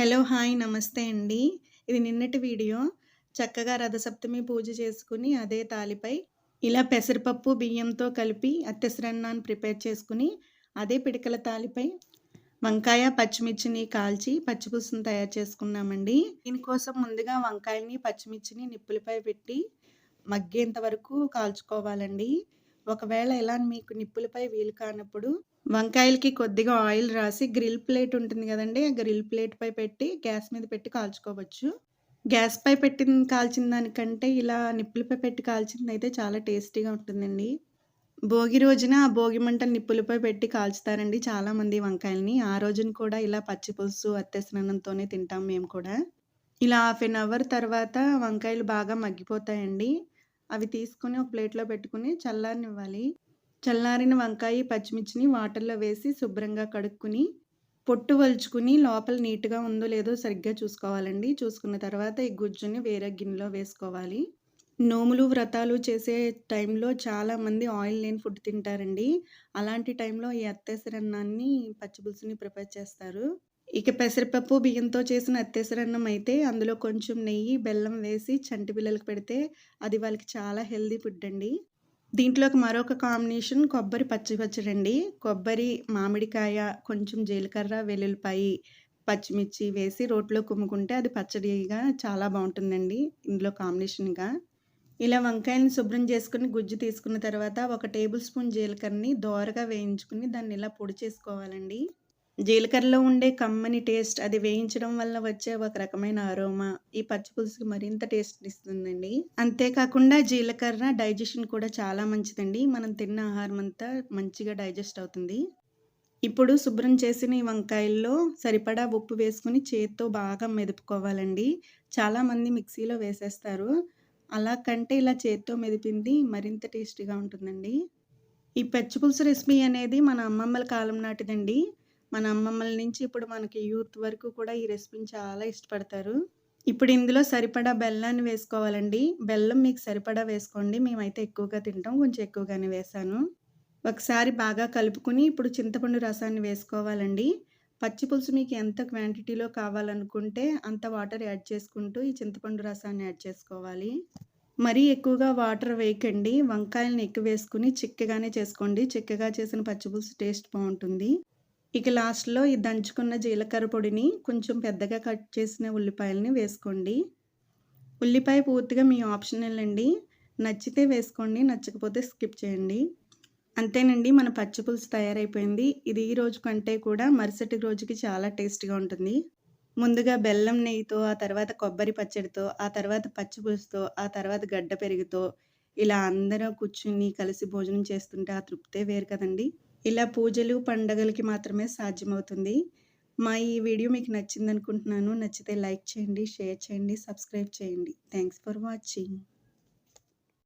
Hello! Hi! నమస్తే అండి. ఇది నిన్నటి వీడియో. చక్కగా రథసప్తమి పూజ చేసుకుని అదే తాలిపై ఇలా పెసరపప్పు, బియ్యంతో కలిపి అత్తెసరన్నాన్ని ప్రిపేర్ చేసుకుని అదే పిడకల తాలిపై వంకాయ, పచ్చిమిర్చిని కాల్చి పచ్చిపులుసుని తయారు చేసుకున్నామండి. దీనికోసం ముందుగా వంకాయని పచ్చిమిర్చిని నిప్పులపై పెట్టి మగ్గేంత వరకు కాల్చుకోవాలండి. ఒకవేళ ఇలా మీకు నిప్పులపై వీలు కానప్పుడు వంకాయలకి కొద్దిగా ఆయిల్ రాసి గ్రిల్ ప్లేట్ ఉంటుంది కదండి ఆ గ్రిల్ ప్లేట్‌పై పెట్టి గ్యాస్ మీద పెట్టి కాల్చుకోవచ్చు. గ్యాస్‌పై పెట్టిన కాల్చిన దానికంటే ఇలా నిప్పులపై పెట్టి కాల్చిందయితే చాలా టేస్టీగా ఉంటుందండి. భోగి రోజున ఆ భోగి మంటలు నిప్పులపై పెట్టి కాల్చుతారండి చాలామంది వంకాయలని. ఆ రోజున కూడా ఇలా పచ్చిపులుసు అత్తెస్నానంతోనే తింటాం మేము కూడా. ఇలా హాఫ్ ఎన్ అవర్ తర్వాత వంకాయలు బాగా మగ్గిపోతాయండి. అవి తీసుకొని ఒక ప్లేట్‌లో పెట్టుకుని చల్లారనివ్వాలి. చల్లారిన వంకాయ, పచ్చిమిర్చిని వాటర్‌లో వేసి శుభ్రంగా కడుక్కుని పొట్టు వలుచుకుని లోపల నీట్‌గా ఉందో లేదో సరిగ్గా చూసుకోవాలండి. చూసుకున్న తర్వాత ఈ గుజ్జుని వేరే గిన్నెలో వేసుకోవాలి. నోములు, వ్రతాలు చేసే టైంలో చాలామంది ఆయిల్ లేని ఫుడ్ తింటారండి. అలాంటి టైంలో ఈ అత్తేసరన్నాన్ని పచ్చి పులుసుని ప్రిపేర్ చేస్తారు. ఇక పెసరపప్పు, బియ్యంతో చేసిన అత్తెసరన్నం అయితే అందులో కొంచెం నెయ్యి, బెల్లం వేసి చంటి పిల్లలకు పెడితే అది వాళ్ళకి చాలా హెల్దీ ఫుడ్ అండి. దీంట్లోకి మరొక కాంబినేషన్ కొబ్బరి పచ్చి పచ్చడండి. కొబ్బరి, మామిడికాయ, కొంచెం జీలకర్ర, వెల్లుల్లిపాయి, పచ్చిమిర్చి వేసి రోట్లో కుమ్ముకుంటే అది పచ్చడిగా చాలా బాగుంటుందండి ఇందులో కాంబినేషన్‌గా. ఇలా వంకాయలను శుభ్రం చేసుకొని గుజ్జు తీసుకున్న తర్వాత ఒక టేబుల్ స్పూన్ జీలకర్రని దోరగా వేయించుకొని దాన్ని ఇలా పొడి చేసుకోవాలండి. జీలకర్రలో ఉండే కమ్మని టేస్ట్ అది వేయించడం వల్ల వచ్చే ఒక రకమైన అరోమా ఈ పచ్చి పులుసుకి మరింత టేస్ట్‌నిస్తుందండి. అంతేకాకుండా జీలకర్ర డైజెషన్ కూడా చాలా మంచిదండి. మనం తిన్న ఆహారం అంతా మంచిగా డైజెస్ట్ అవుతుంది. ఇప్పుడు శుభ్రం చేసిన ఈ వంకాయల్లో సరిపడా ఉప్పు వేసుకుని చేత్తో బాగా మెదుపుకోవాలండి. చాలామంది మిక్సీలో వేసేస్తారు. అలా కంటే ఇలా చేత్తో మెదిపింది మరింత టేస్టీగా ఉంటుందండి. ఈ పచ్చి పులుసు రెసిపీ అనేది మన అమ్మమ్మల కాలం నాటిదండి. మన అమ్మమ్మల నుంచి ఇప్పుడు మనకి యూత్ వరకు కూడా ఈ రెసిపీని చాలా ఇష్టపడతారు. ఇప్పుడు ఇందులో సరిపడా బెల్లాన్ని వేసుకోవాలండి. బెల్లం మీకు సరిపడా వేసుకోండి. మేమైతే ఎక్కువగా తింటాం. కొంచెం ఎక్కువగానే వేసాను ఒకసారి బాగా కలుపుకొని ఇప్పుడు చింతపండు రసాన్ని వేసుకోవాలండి. పచ్చి పులుసు మీకు ఎంత క్వాంటిటీలో కావాలనుకుంటే అంత వాటర్ యాడ్ చేసుకుంటూ ఈ చింతపండు రసాన్ని యాడ్ చేసుకోవాలి. మరీ ఎక్కువగా వాటర్ వేయకండి. వంకాయలని ఎక్కువ వేసుకుని చిక్కగానే చేసుకోండి. చిక్కగా చేసిన పచ్చి పులుసు టేస్ట్ బాగుంటుంది ఇక లాస్ట్‌లో ఈ దంచుకున్న జీలకర్ర పొడిని, కొంచెం పెద్దగా కట్ చేసిన ఉల్లిపాయలని వేసుకోండి. ఉల్లిపాయ పూర్తిగా మీ ఆప్షనల్ అండి. నచ్చితే వేసుకోండి. నచ్చకపోతే స్కిప్ చేయండి. అంతేనండి మన పచ్చి పులుసు తయారైపోయింది. ఇది ఈ రోజు కంటే కూడా మరుసటి రోజుకి చాలా టేస్ట్‌గా ఉంటుంది. ముందుగా బెల్లం నెయ్యితో, ఆ తర్వాత కొబ్బరి పచ్చడితో, ఆ తర్వాత పచ్చిపులుసుతో ఆ తర్వాత గడ్డ పెరుగుతో ఇలా అందరూ కూర్చుని కలిసి భోజనం చేస్తుంటే ఆ తృప్తే వేరు కదండీ! ఇలా పూజలు, పండగలకి మాత్రమే సాధ్యమవుతుంది. మా ఈ వీడియో మీకు నచ్చిందనుకుంటున్నాను. నచ్చితే లైక్ చేయండి, షేర్ చేయండి, సబ్స్క్రైబ్ చేయండి. Thanks for watching.